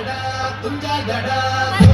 गडा तुमच्या गडा